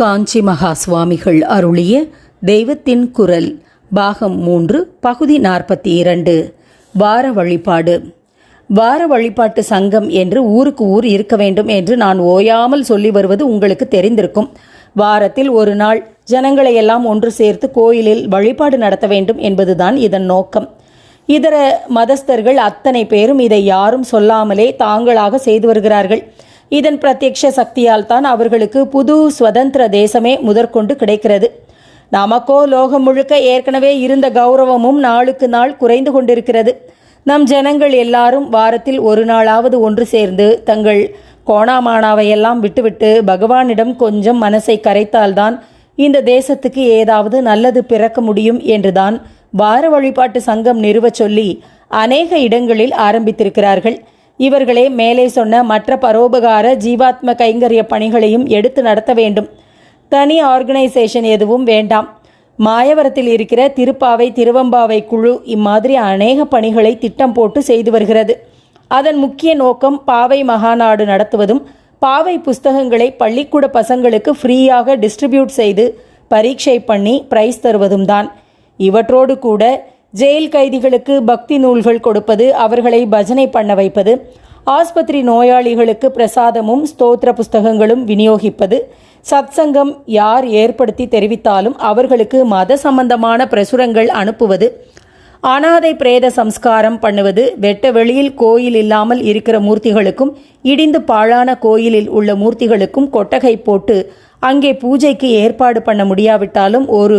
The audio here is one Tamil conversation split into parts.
காஞ்சி மகா சுவாமிகள் அருளிய தெய்வத்தின் குரல் பாகம் மூன்று பகுதி நாற்பத்தி இரண்டு. வார வழிபாடு. வார வழிபாட்டு சங்கம் என்று ஊருக்கு ஊர் இருக்க வேண்டும் என்று நான் ஓயாமல் சொல்லி வருவது உங்களுக்கு தெரிந்திருக்கும். வாரத்தில் ஒரு நாள் ஜனங்களை எல்லாம் ஒன்று சேர்த்து கோயிலில் வழிபாடு நடத்த வேண்டும் என்பதுதான் இதன் நோக்கம். இதர மதஸ்தர்கள் அத்தனை பேரும் இதை யாரும் சொல்லாமலே தாங்களாக செய்து வருகிறார்கள். இதன் பிரத்யக்ஷ சக்தியால் தான் அவர்களுக்கு புது சுதந்திர தேசமே முதற்கொண்டு கிடைக்கிறது. நமக்கோ லோகம் முழுக்க ஏற்கனவே இருந்த கௌரவமும் நாளுக்கு நாள் குறைந்து கொண்டிருக்கிறது. நம் ஜனங்கள் எல்லாரும் வாரத்தில் ஒரு நாளாவது ஒன்று சேர்ந்து தங்கள் கோணாமானாவையெல்லாம் விட்டுவிட்டு பகவானிடம் கொஞ்சம் மனசை கரைத்தால்தான் இந்த தேசத்துக்கு ஏதாவது நல்லது பிறக்க முடியும் என்றுதான் வார வழிபாட்டு சங்கம் நிறுவச் சொல்லி அநேக இடங்களில் ஆரம்பித்திருக்கிறார்கள். இவர்களே மேலே சொன்ன மற்ற பரோபகார ஜீவாத்ம கைங்கரிய பணிகளையும் எடுத்து நடத்த வேண்டும். தனி ஆர்கனைசேஷன் எதுவும் வேண்டாம். மாயவரத்தில் இருக்கிற திருப்பாவை திருவம்பாவை குழு இம்மாதிரி அநேக பணிகளை திட்டம் போட்டு செய்து வருகிறது. அதன் முக்கிய நோக்கம் பாவை மகாநாடு நடத்துவதும் பாவை புஸ்தகங்களை பள்ளிக்கூட பசங்களுக்கு ஃப்ரீயாக டிஸ்ட்ரிபியூட் செய்து பரீட்சை பண்ணி பிரைஸ் தருவதும் தான் இவற்றோடு கூட ஜெயில் கைதிகளுக்கு பக்தி நூல்கள் கொடுப்பது அவர்களை பஜனை பண்ண வைப்பது ஆஸ்பத்திரி நோயாளிகளுக்கு பிரசாதமும் ஸ்தோத்திர புஸ்தகங்களும் விநியோகிப்பது சத்சங்கம் யார் ஏற்படுத்தி தெரிவித்தாலும் அவர்களுக்கு மத சம்பந்தமான பிரசுரங்கள் அனுப்புவது அனாதை பிரேத சம்ஸ்காரம் பண்ணுவது வெட்ட வெளியில் கோயில் இல்லாமல் இருக்கிற மூர்த்திகளுக்கும் இடிந்து பாழான கோயிலில் உள்ள மூர்த்திகளுக்கும் கொட்டகை போட்டு அங்கே பூஜைக்கு ஏற்பாடு பண்ண முடியாவிட்டாலும் ஒரு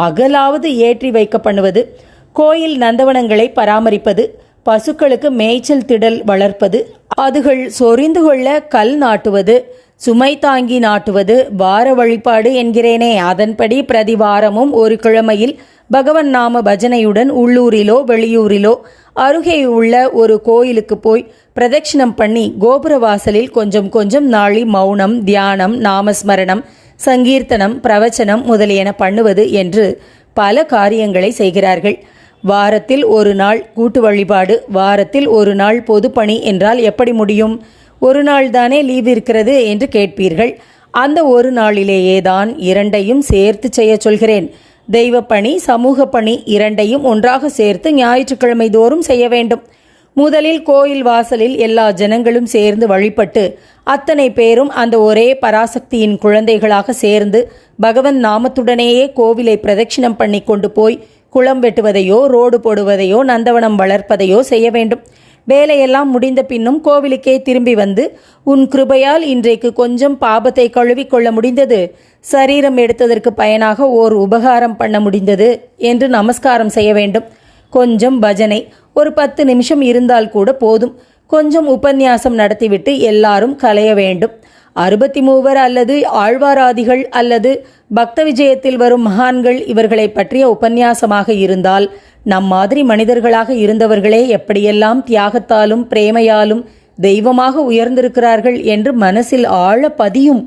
அகலாவது ஏற்றி வைக்க பண்ணுவது கோயில் நந்தவனங்களை பராமரிப்பது பசுக்களுக்கு மேய்ச்சல் திடல் வளர்ப்பது அதுகள் சொரிந்து கொள்ள கல் நாட்டுவது சுமை தாங்கி நாட்டுவது வார வழிபாடு என்கிறேனே. அதன்படி பிரதி வாரமும் ஒரு கிழமையில் பகவன் நாம பஜனையுடன் உள்ளூரிலோ வெளியூரிலோ அருகே உள்ள ஒரு கோயிலுக்கு போய் பிரதட்சிணம் பண்ணி கோபுர வாசலில் கொஞ்சம் கொஞ்சம் நாளி மௌனம் தியானம் நாமஸ்மரணம் சங்கீர்த்தனம் பிரவச்சனம் முதலியன பண்ணுவது என்று பல காரியங்களை செய்கிறார்கள். வாரத்தில் ஒரு நாள் கூட்டு வழிபாடு வாரத்தில் ஒரு நாள் பொதுப்பணி என்றால் எப்படி முடியும்? ஒரு நாள் தானே லீவ் இருக்கிறது என்று கேட்பீர்கள். அந்த ஒரு நாளிலேயே தான் இரண்டையும் சேர்த்து செய்ய சொல்கிறேன். தெய்வப்பணி சமூக பணி இரண்டையும் ஒன்றாக சேர்த்து ஞாயிற்றுக்கிழமை தோறும் செய்ய வேண்டும். முதலில் கோயில் வாசலில் எல்லா ஜனங்களும் சேர்ந்து வழிபட்டு அத்தனை பேரும் அந்த ஒரே பராசக்தியின் குழந்தைகளாக சேர்ந்து பகவன் நாமத்துடனேயே கோவிலை பிரதட்சிணம் பண்ணி கொண்டு போய் குளம் வெட்டுவதையோ ரோடு போடுவதையோ நந்தவனம் வளர்ப்பதையோ செய்ய வேண்டும். வேலையெல்லாம் முடிந்த பின்னும் கோவிலுக்கே திரும்பி வந்து உன் கிருபையால் இன்றைக்கு கொஞ்சம் பாபத்தை கழுவிக்கொள்ள முடிந்தது. சரீரம் எடுத்ததற்கு பயனாக ஓர் உபகாரம் பண்ண முடிந்தது என்று நமஸ்காரம் செய்ய வேண்டும். கொஞ்சம் பஜனை ஒரு பத்து நிமிஷம் இருந்தால் கூட போதும். கொஞ்சம் உபன்யாசம் நடத்திவிட்டு எல்லாரும் கலைய வேண்டும். அறுபத்தி மூவர் அல்லது ஆழ்வாராதிகள் அல்லது பக்த விஜயத்தில் வரும் மகான்கள் இவர்களை பற்றிய உபன்யாசமாக இருந்தால் நம் மாதிரி மனிதர்களாக இருந்தவர்களே எப்படியெல்லாம் தியாகத்தாலும் பிரேமையாலும் தெய்வமாக உயர்ந்திருக்கிறார்கள் என்று மனசில் ஆழ பதியும்.